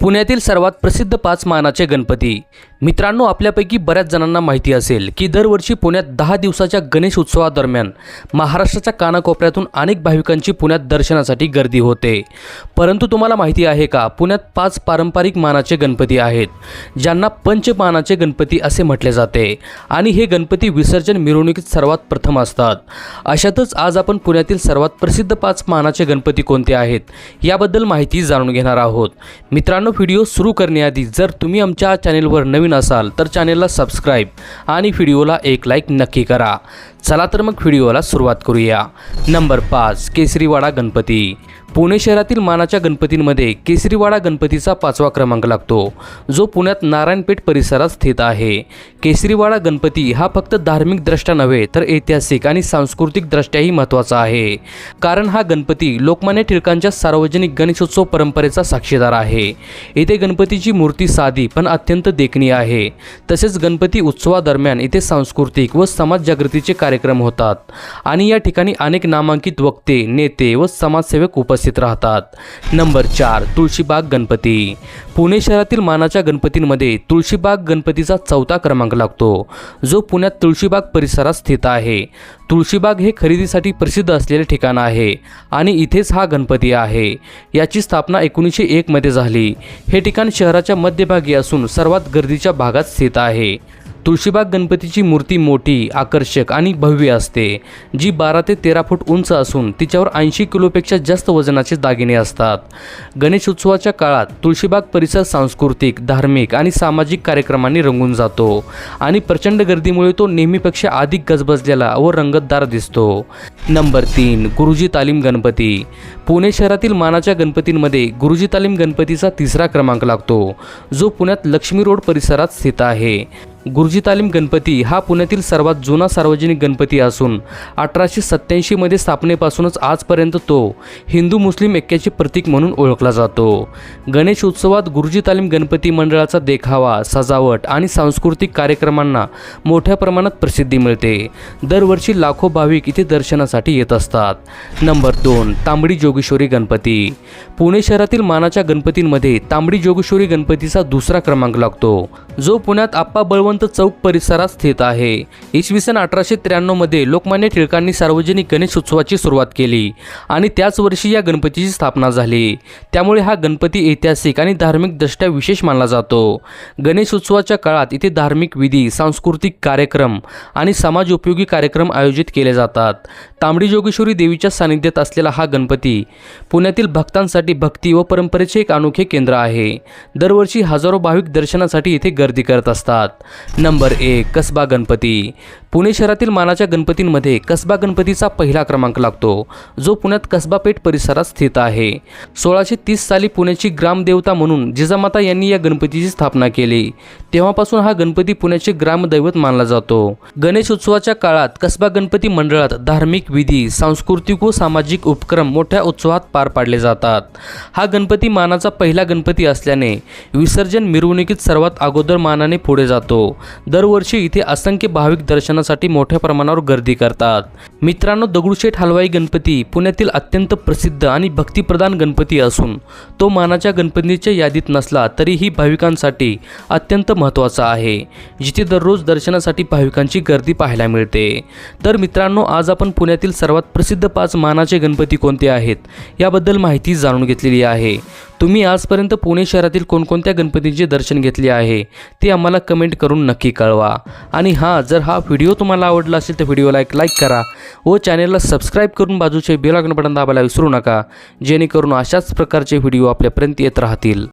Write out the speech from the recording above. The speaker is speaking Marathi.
पुण्यातील सर्वात प्रसिद्ध पाच मानाचे गणपती. मित्रांनो आपल्यापैकी बऱ्याच जणांना माहिती असेल की दरवर्षी पुण्यात दहा दिवसाच्या गणेश उत्सवादरम्यान महाराष्ट्राच्या कानाकोपऱ्यातून अनेक भाविकांची पुण्यात दर्शनासाठी गर्दी होते. परंतु तुम्हाला माहिती आहे का पुण्यात पाच पारंपरिक मानाचे गणपती आहेत ज्यांना पंचमानाचे गणपती असे म्हटले जाते आणि हे गणपती विसर्जन मिरवणुकीत सर्वात प्रथम असतात. अशातच आज आपण पुण्यातील सर्वात प्रसिद्ध पाच मानाचे गणपती कोणते आहेत याबद्दल माहिती जाणून घेणार आहोत. मित्रांनो व्हिडिओ सुरू करण्याआधी जर तुम्ही आमच्या चॅनेलवर नवीन असाल तर चॅनेलला सबस्क्राईब आणि व्हिडिओला एक लाईक नक्की करा. चला तर मग व्हिडिओला सुरुवात करूया. नंबर पाच केसरीवाडा गणपती. पुणे शहरातील मानाच्या गणपतींमध्ये केसरीवाडा गणपतीचा पाचवा क्रमांक लागतो. जो पुण्यात नारायणपेठ परिसरात स्थित आहे. केसरीवाडा गणपती हा फक्त धार्मिकदृष्ट्या नव्हे तर ऐतिहासिक आणि सांस्कृतिकदृष्ट्याही महत्त्वाचा आहे. कारण हा गणपती लोकमान्य टिळकांच्या सार्वजनिक गणेशोत्सव परंपरेचा साक्षीदार आहे. येथे गणपतीची मूर्ती साधी पण अत्यंत देखणी आहे. तसेच गणपती उत्सवादरम्यान इथे सांस्कृतिक व समाज जागृतीचे कार्यक्रम होतात. आणि या ठिकाणी अनेक नामांकित वक्ते नेते व समाजसेवक उपस्थित राहतात. नंबर चार तुळशीबाग गणपती. पुणे शहरातील मानाच्या गणपतींमध्ये तुळशीबाग गणपतीचा चौथा क्रमांक लागतो. जो पुण्यात तुळशीबाग परिसरात स्थित आहे. तुळशीबाग हे खरेदीसाठी प्रसिद्ध असलेले ठिकाण आहे आणि इथेच हा गणपती आहे. याची स्थापना एकोणीसशे एकमध्ये झाली. हे ठिकाण शहराच्या मध्यभागी असून सर्वात गर्दीच्या भागात स्थित आहे. तुळशीबाग गणपतीची मूर्ती मोठी आकर्षक आणि भव्य असते जी बारा ते तेरा फूट उंच असून तिच्यावर ऐंशी किलोपेक्षा जास्त वजनाचे दागिने असतात. गणेश उत्सवाच्या काळात तुळशीबाग परिसर सांस्कृतिक धार्मिक आणि सामाजिक कार्यक्रमांनी रंगून जातो आणि प्रचंड गर्दीमुळे तो नेहमीपेक्षा अधिक गजबजलेला व रंगतदार दिसतो. नंबर तीन गुरुजी तालीम गणपती. पुणे शहरातील मानाच्या गणपतींमध्ये गुरुजी तालीम गणपतीचा तिसरा क्रमांक लागतो जो पुण्यात लक्ष्मी रोड परिसरात स्थित आहे. गुरुजी तालीम गणपती हा पुण्यातील सर्वात जुना सार्वजनिक गणपती असून अठराशे सत्त्याऐंशीमध्ये स्थापनेपासूनच आजपर्यंत तो हिंदू मुस्लिम ऐक्याचे प्रतीक म्हणून ओळखला जातो. गणेश उत्सवात गुरुजी तालीम गणपती मंडळाचा देखावा सजावट आणि सांस्कृतिक कार्यक्रमांना मोठ्या प्रमाणात प्रसिद्धी मिळते. दरवर्षी लाखो भाविक इथे दर्शनासाठी येत असतात. नंबर दोन तांबडी जोगेश्वरी गणपती. पुणे शहरातील मानाच्या गणपतींमध्ये तांबडी जोगेश्वरी गणपतीचा दुसरा क्रमांक लागतो. जो पुण्यात आप्पा बळवंत चौक परिसरात स्थित आहे. इसवी सन अठराशे त्र्याण्णवमध्ये लोकमान्य टिळकांनी सार्वजनिक गणेश उत्सवाची सुरुवात केली आणि त्याच वर्षी या गणपतीची स्थापना झाली. त्यामुळे हा गणपती ऐतिहासिक आणि धार्मिकदृष्ट्या विशेष मानला जातो. गणेश उत्सवाच्या काळात इथे धार्मिक विधी सांस्कृतिक कार्यक्रम आणि समाज उपयोगी कार्यक्रम आयोजित केले जातात. तांबडी जोगेश्वरी देवीच्या सानिध्यात असलेला हा गणपती पुण्यातील भक्तांसाठी भक्ती व परंपरेचे एक अनोखे केंद्र आहे. दरवर्षी हजारो भाविक दर्शनासाठी इथे गर्दी करत असतात. नंबर एक कसबा गणपती. पुणे शहरातील मानाच्या गणपतींमध्ये कसबा गणपतीचा पहिला क्रमांक लागतो. जो पुण्यात कसबा पेठ परिसरात स्थित आहे. सोळाशे तीस साली पुण्याची ग्रामदेवता म्हणून जिजामाता यांनी या गणपतीची स्थापना केली. तेव्हापासून हा गणपती पुण्याचे ग्रामदैवत मानला जातो. गणेश उत्सवाच्या काळात कसबा गणपती मंडळात धार्मिक विधी सांस्कृतिक व सामाजिक उपक्रम मोठ्या उत्सवात पार पाडले जातात. हा गणपती मानाचा पहिला गणपती असल्याने विसर्जन मिरवणुकीत सर्वात अगोदर मानाने पुढे जातो. दरवर्षी इथे असंख्य भाविक दर्शनासाठी मोठ्या प्रमाणावर गर्दी करतात. मित्रांनो दगडूशेठ हलवाई गणपती पुण्यातील अत्यंत प्रसिद्ध आणि भक्तिप्रधान गणपती असून तो मानाच्या गणपतीच्या यादीत नसला तरीही भाविकांसाठी अत्यंत महत्त्वाचा आहे. जिथे दररोज दर्शनासाठी भाविकांची गर्दी पाहायला मिळते. तर मित्रांनो आज आपण पुण्यातील सर्वात प्रसिद्ध पाच मानाचे गणपती कोणते आहेत? याबद्दल माहिती जाणून घेतलेली आहे. तुम्ही आजपर्यंत पुणे शहरातील कोणकोणत्या गणपतींचे दर्शन घेतले आहे ते आम्हाला कमेंट करून नक्की कळवा. आणि हां जर हा व्हिडिओ तुम्हाला आवडला असेल तर व्हिडिओला एक लाईक करा व चॅनेलला सबस्क्राईब करून बाजूचे बेल बटन दाबायला विसरू नका जेणेकरून अशाच प्रकारचे व्हिडिओ आपल्यापर्यंत येत राहतील.